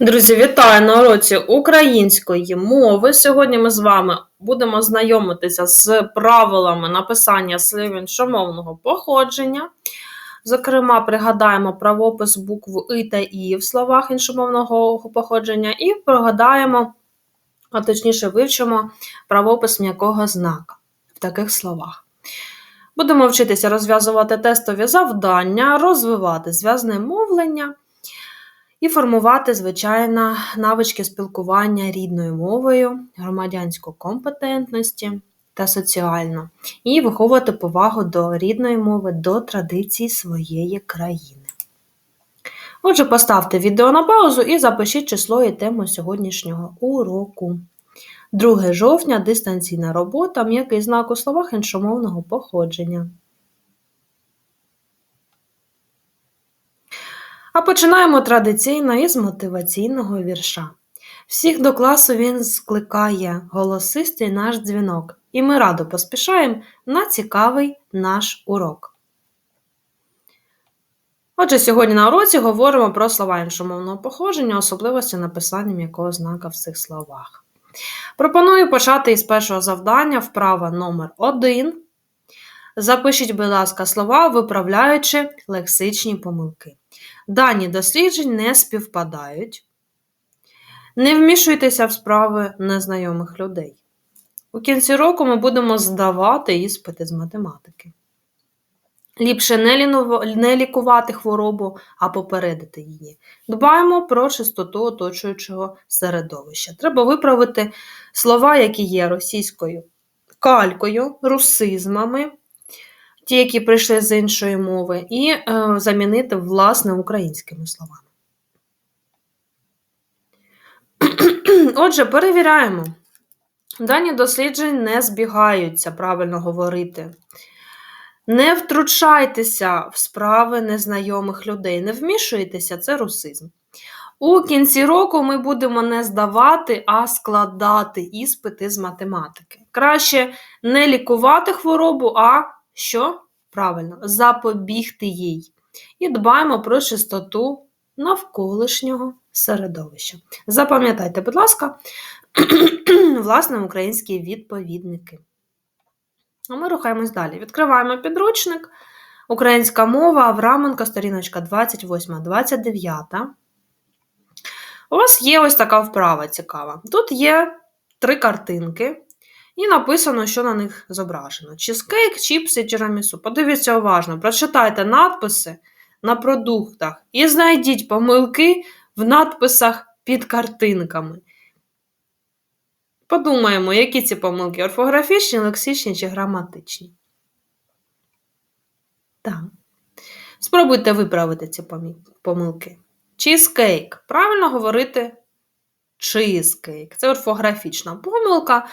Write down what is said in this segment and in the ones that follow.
Друзі, вітаю на уроці української мови. Сьогодні ми з вами будемо знайомитися з правилами написання слів іншомовного походження. Зокрема, пригадаємо правопис букв И та І в словах іншомовного походження, і пригадаємо, а точніше, вивчимо правопис м'якого знака в таких словах. Будемо вчитися розв'язувати тестові завдання, розвивати зв'язне мовлення і формувати, звичайно, навички спілкування рідною мовою, громадянську компетентності та соціально, і виховувати повагу до рідної мови, до традицій своєї країни. Отже, поставте відео на паузу і запишіть число і тему сьогоднішнього уроку. 2 жовтня дистанційна робота, м'який знак у словах іншомовного походження. А починаємо традиційно із мотиваційного вірша. Всіх до класу він скликає голосистий наш дзвінок, і ми радо поспішаємо на цікавий наш урок. Отже, сьогодні на уроці говоримо про слова іншомовного походження, особливості написання м'якого знака в цих словах. Пропоную почати із першого завдання, вправа номер 1 Запишіть, будь ласка, слова, виправляючи лексичні помилки. Дані досліджень не співпадають. Не вмішуйтеся в справи незнайомих людей. У кінці року ми будемо здавати іспити з математики. Ліпше не, лінув... не лікувати хворобу, а попередити її. Дбаємо про чистоту оточуючого середовища. Треба виправити слова, які є російською калькою, русизмами, ті, які прийшли з іншої мови, і е, замінити власне українськими словами. Отже, перевіряємо. Дані досліджень не збігаються, правильно говорити. Не втручайтеся в справи незнайомих людей, не вмішуйтеся, це русизм. У кінці року ми будемо не здавати, а складати іспити з математики. Краще не лікувати хворобу, а що? Правильно, запобігти їй. І дбаємо про чистоту навколишнього середовища. Запам'ятайте, будь ласка, власне, українські відповідники. А ми рухаємось далі. Відкриваємо підручник. Українська мова Авраменко, сторіночка 28-29. У вас є ось така вправа цікава. Тут є три картинки. І написано, що на них зображено: чизкейк, чіпси, тірамісу. Подивіться уважно, прочитайте надписи на продуктах і знайдіть помилки в надписах під картинками. Подумаємо, які ці помилки орфографічні, лексичні чи граматичні. Так. Спробуйте виправити ці помилки. Чізкейк. Правильно говорити чизкейк. Це орфографічна помилка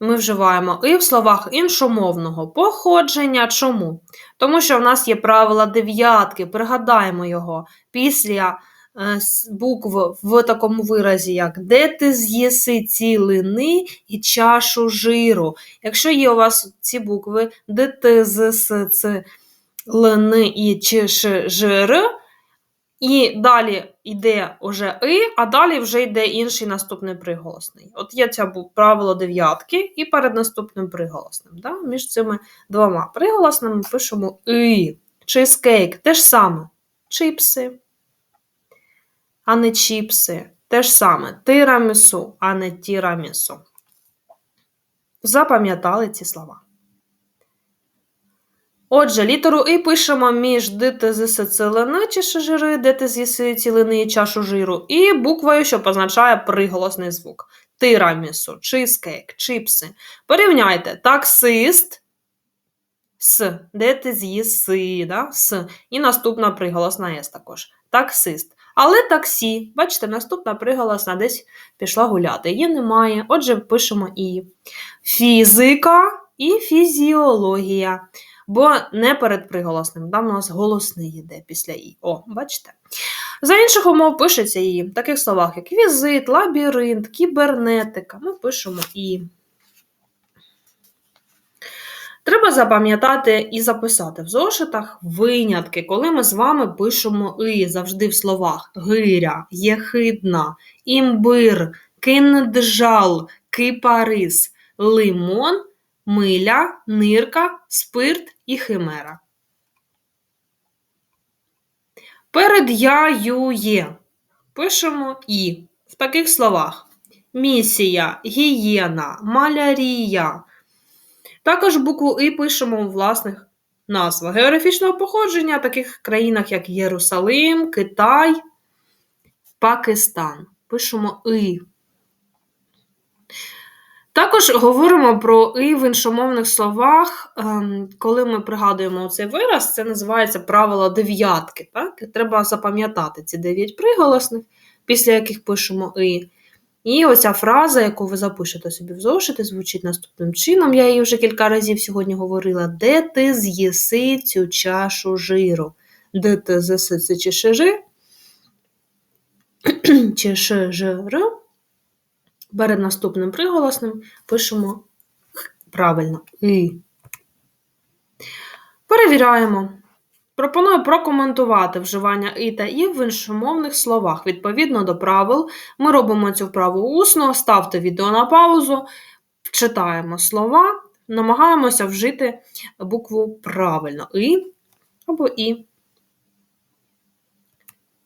ми вживаємо і в словах іншомовного походження. Чому? Тому що в нас є правила дев'ятки, пригадаємо його після е, букв в такому виразі, як де ти з'їси цілини і чашу жиру. Якщо є у вас ці букви, де ти з с, лини і ч, жир, і далі йде вже и, а далі вже йде інший наступний приголосний. От є це правило дев'ятки, і перед наступним приголосним. Да? Між цими двома приголосними пишемо и. Чизкейк те ж саме. Чипси, а не чіпси. Те ж саме тирамісу, а не тірамісу. Запам'ятали ці слова. Отже, літеру І пишемо між дитизисицилини чи шижири, дитизіси цілини і чашу жиру, і буквою, що позначає приголосний звук. Тирамісу, чизкейк, чипси. Порівняйте таксист с, дитизіси, да? с. І наступна приголосна С також. Таксист. Але таксі, бачите, наступна приголосна десь пішла гуляти. Її немає. Отже, пишемо І. Фізика і фізіологія бо не перед приголосним. Там у нас голосний йде після І. О, бачите? За інших умов пишеться І. В таких словах, як візит, лабіринт, кібернетика. Ми пишемо І. Треба запам'ятати і записати в зошитах винятки, коли ми з вами пишемо «и» завжди в словах гиря, єхидна, імбир, кинджал, кипарис, лимон, миля, нирка, спирт і химера. Перед я, є. Пишемо і в таких словах: місія, гієна, малярія. Також букву І пишемо у власних назвах географічного походження в таких країнах, як Єрусалим, Китай, Пакистан. Пишемо І. Також говоримо про і в іншомовних словах, ем, коли ми пригадуємо цей вираз, це називається правило дев'ятки. Так? Треба запам'ятати ці дев'ять приголосних, після яких пишемо і. І оця фраза, яку ви запишете собі в зошити, звучить наступним чином. Я її вже кілька разів сьогодні говорила: де ти з'їси цю чашу жиру? Де ти з'їси цю чашу жиру? Перед наступним приголосним пишемо правильно «и». Перевіряємо. Пропоную прокоментувати вживання «і» та «і» в іншомовних словах. Відповідно до правил, ми робимо цю вправу усно, ставте відео на паузу, читаємо слова, намагаємося вжити букву правильно «і» або «і».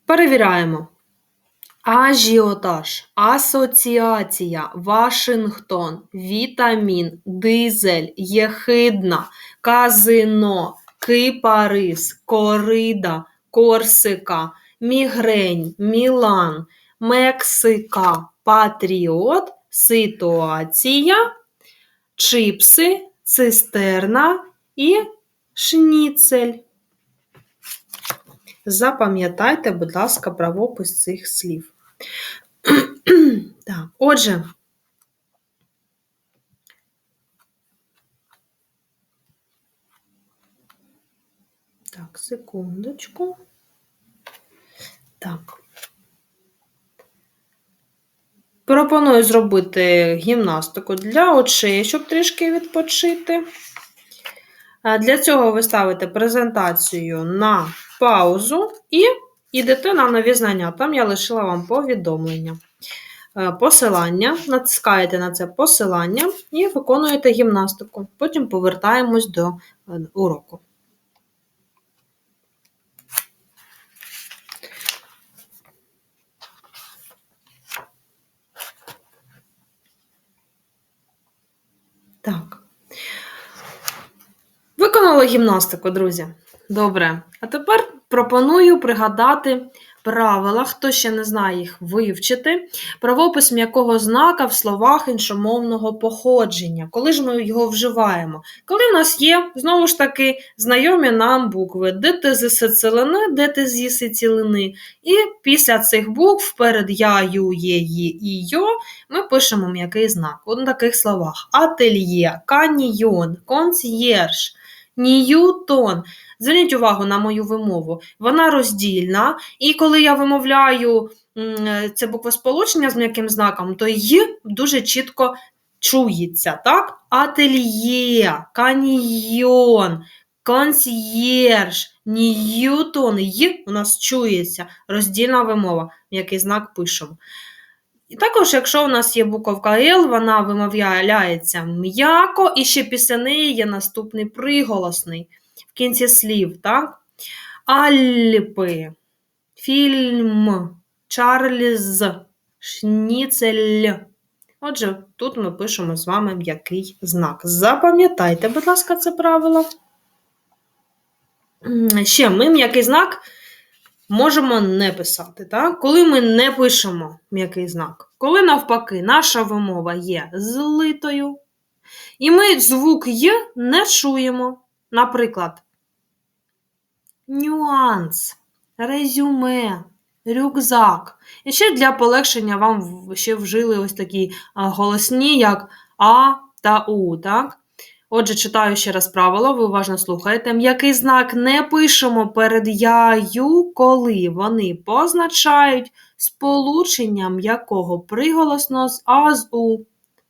Перевіряємо. Ажіотаж, асоціація, Вашингтон, вітамін, дизель, єхидна, казино, кипарис, корида, корсика, мігрень, Мілан, Мексика, патріот, ситуація, чипси, цистерна і шніцель. Запам'ятайте, будь ласка, правопис цих слів. так, Отже, так, секундочку. Так. Пропоную зробити гімнастику для очей, щоб трішки відпочити. Для цього ви ставите презентацію на паузу і йдете на нові знання. Там я лишила вам повідомлення. Е, посилання, натискаєте на це посилання і виконуєте гімнастику. Потім повертаємось до е, уроку. Так. Виконали гімнастику, друзі. Добре. А тепер пропоную пригадати правила, хто ще не знає їх вивчити. Правопис м'якого знака в словах іншомовного походження. Коли ж ми його вживаємо? Коли в нас є, знову ж таки, знайомі нам букви де ти з'їси цілини, де ти з'їси цілини. І після цих букв перед я, ю, є, ї і йо ми пишемо м'який знак. У таких словах: ательє, каньйон, консьєрж. Ньютон. Зверніть увагу на мою вимову. Вона роздільна, і коли я вимовляю це буквосполучення з м'яким знаком, то «й» дуже чітко чується. так? Ательє, каньйон, консьєрж, Ньютон. «й» у нас чується. Роздільна вимова, м'який знак пишемо. І також, якщо у нас є буковка Л, вона вимовляється м'яко, і ще після неї є наступний приголосний в кінці слів. так? Альпи, фільм, Чарльз, Шніцель. Отже, тут ми пишемо з вами м'який знак. Запам'ятайте, будь ласка, це правило. Ще ми м'який знак можемо не писати. Так? Коли ми не пишемо м'який знак, коли навпаки наша вимова є злитою, і ми звук Й не чуємо. Наприклад, нюанс, резюме, рюкзак. І ще для полегшення вам ще вжили ось такі голосні, як А та У. так? Отже, читаю ще раз правило, ви уважно слухаєте. М'який знак не пишемо перед яю, коли вони позначають сполучення м'якого приголосно з а з у.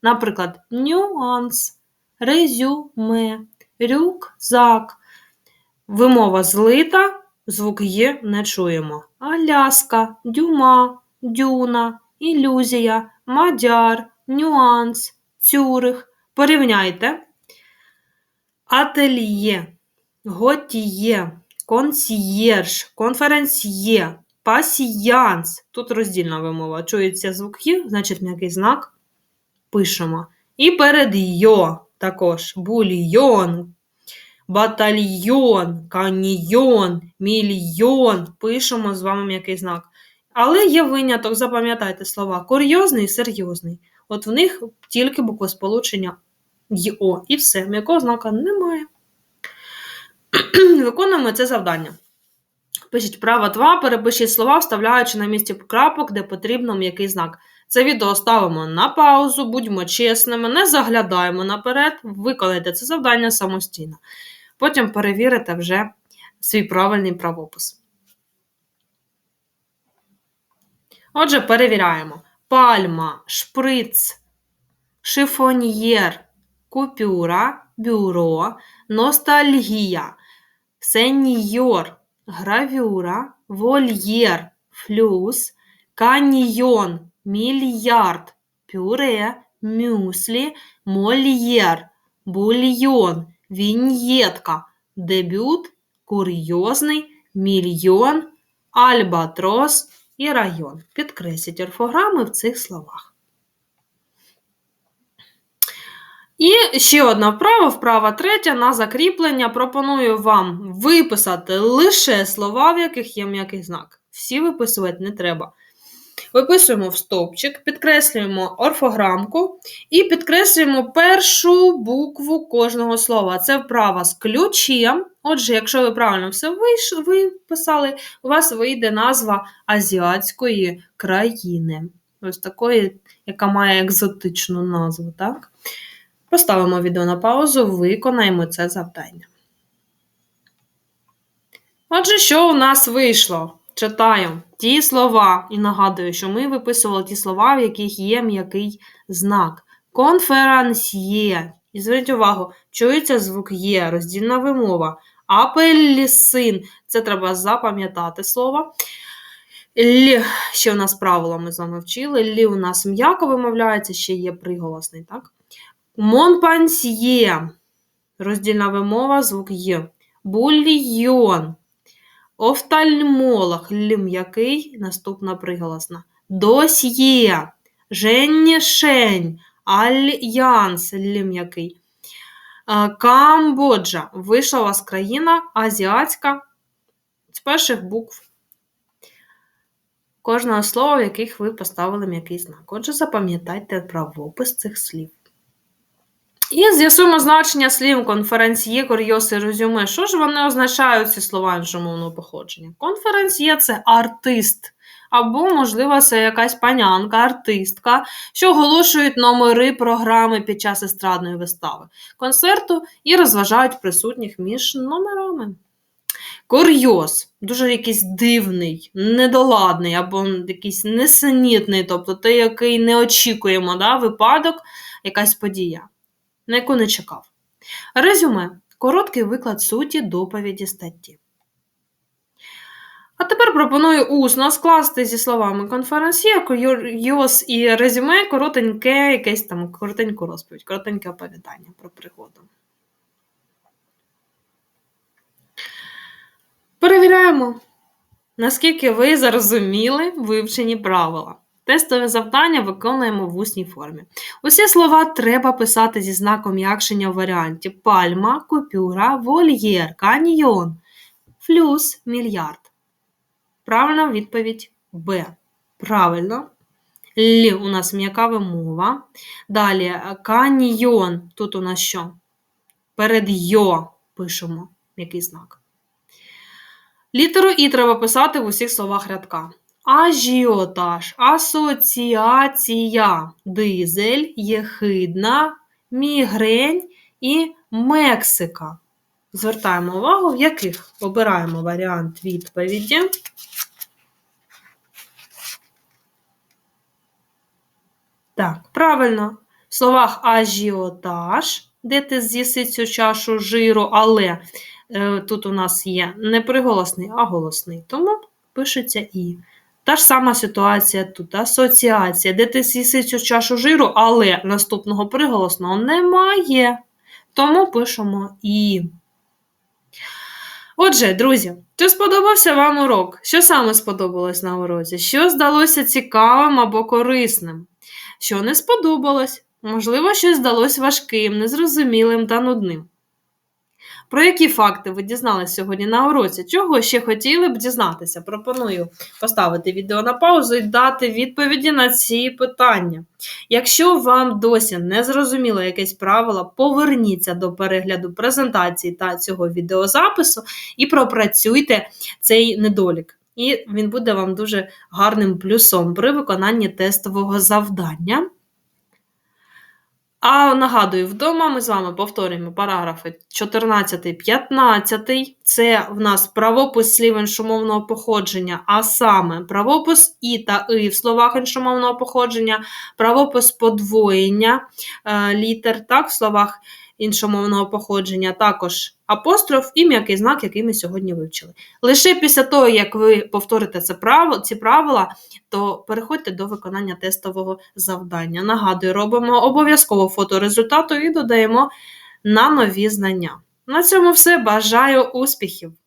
Наприклад, нюанс, резюме, рюкзак. Вимова злита, звук Є не чуємо. Аляска, дюма, дюна, ілюзія, мадяр, нюанс, цюрих. Порівняйте. Ательє, готіє, консьєрж, конференсьє, пасіянс. Тут роздільна вимова. Чується звук «й», значить м'який знак. Пишемо. І перед йо також бульйон, батальйон, каньйон, мільйон. Пишемо з вами м'який знак. Але є виняток, запам'ятайте слова курйозний і серйозний. От в них тільки буквосполучення ЙО. І все, м'якого знака немає. Виконуємо це завдання. Пишіть право 2, перепишіть слова, вставляючи на місці крапок, де потрібно м'який знак. Це відео ставимо на паузу, будьмо чесними, не заглядаємо наперед, виконайте це завдання самостійно. Потім перевірите вже свій правильний правопис. Отже, перевіряємо: пальма, шприц, шифоньєр, купюра, бюро, ностальгія, сеньор, гравюра, вольєр, флюс, каньйон, мільярд, пюре, мюслі, мольєр, бульйон, віньєтка, дебют, курйозний, мільйон, альбатрос і район. Підкресліть орфограми в цих словах. І ще одна вправа, вправа третя на закріплення. Пропоную вам виписати лише слова, в яких є м'який знак. Всі виписувати не треба. Виписуємо в стовпчик, підкреслюємо орфограмку і підкреслюємо першу букву кожного слова. Це вправа з ключем. Отже, якщо ви правильно все виписали, у вас вийде назва азіатської країни. Ось такої, яка має екзотичну назву. так? Поставимо відео на паузу, виконаємо це завдання. Отже, що у нас вийшло? Читаю ті слова, і нагадую, що ми виписували ті слова, в яких є м'який знак. Конферансьє. І зверніть увагу, чується звук є, роздільна вимова. Апелісин. Це треба запам'ятати слово. Лі, ще у нас правила ми з вами вчили. Лі у нас м'яко вимовляється, ще є приголосний, так? Монпансьє. Роздільна вимова, звук Є. Бульйон. Офтальмолог. Л наступна приголосна. Досьє. Женішень. Альянс. Л м'який. Камбоджа. Вийшла у вас країна азіатська з перших букв. Кожного слова, в яких ви поставили м'який знак. Отже, запам'ятайте правопис цих слів. І з'ясуємо значення слів конференціє, курйоз і резюме. Що ж вони означають ці слова іншомовного походження? Конференціє це артист. Або, можливо, це якась панянка, артистка, що оголошують номери програми під час естрадної вистави, концерту і розважають присутніх між номерами. Курйоз дуже якийсь дивний, недоладний або якийсь несенітний, тобто той, який не очікуємо, да, випадок, якась подія на яку не чекав. Резюме короткий виклад суті доповіді статті. А тепер пропоную усно скласти зі словами конференція, курйоз і резюме коротеньке, якесь там коротеньку розповідь, коротеньке оповідання про пригоду. Перевіряємо, наскільки ви зрозуміли вивчені правила. Тестове завдання виконуємо в усній формі. Усі слова треба писати зі знаком м'якшення в варіанті пальма, купюра, вольєр, каньйон, флюс, мільярд. Правильна відповідь Б. Правильно. Л у нас м'яка вимова. Далі каньйон. Тут у нас що? Перед йо пишемо який знак. Літеру І треба писати в усіх словах рядка. Ажіотаж, асоціація, дизель, єхидна, мігрень і Мексика. Звертаємо увагу, в яких обираємо варіант відповіді. Так, правильно. В словах ажіотаж, де ти з'їси цю чашу жиру, але е, тут у нас є не приголосний, а голосний. Тому пишеться і. Та ж сама ситуація тут, асоціація, де ти з'їси цю чашу жиру, але наступного приголосного немає. Тому пишемо і. Отже, друзі, чи сподобався вам урок? Що саме сподобалось на уроці? Що здалося цікавим або корисним? Що не сподобалось? Можливо, щось здалось важким, незрозумілим та нудним. Про які факти ви дізналися сьогодні на уроці? Чого ще хотіли б дізнатися? Пропоную поставити відео на паузу і дати відповіді на ці питання. Якщо вам досі не зрозуміло якесь правило, поверніться до перегляду презентації та цього відеозапису і пропрацюйте цей недолік. І він буде вам дуже гарним плюсом при виконанні тестового завдання. А нагадую, вдома ми з вами повторюємо параграфи 14, 15. Це в нас правопис слів іншомовного походження, а саме правопис і та и в словах іншомовного походження, правопис подвоєння е, літер так, в словах іншомовного походження, також апостроф і м'який знак, який ми сьогодні вивчили. Лише після того, як ви повторите це право, ці правила, то переходьте до виконання тестового завдання. Нагадую, робимо обов'язково фото результату і додаємо на нові знання. На цьому все. Бажаю успіхів!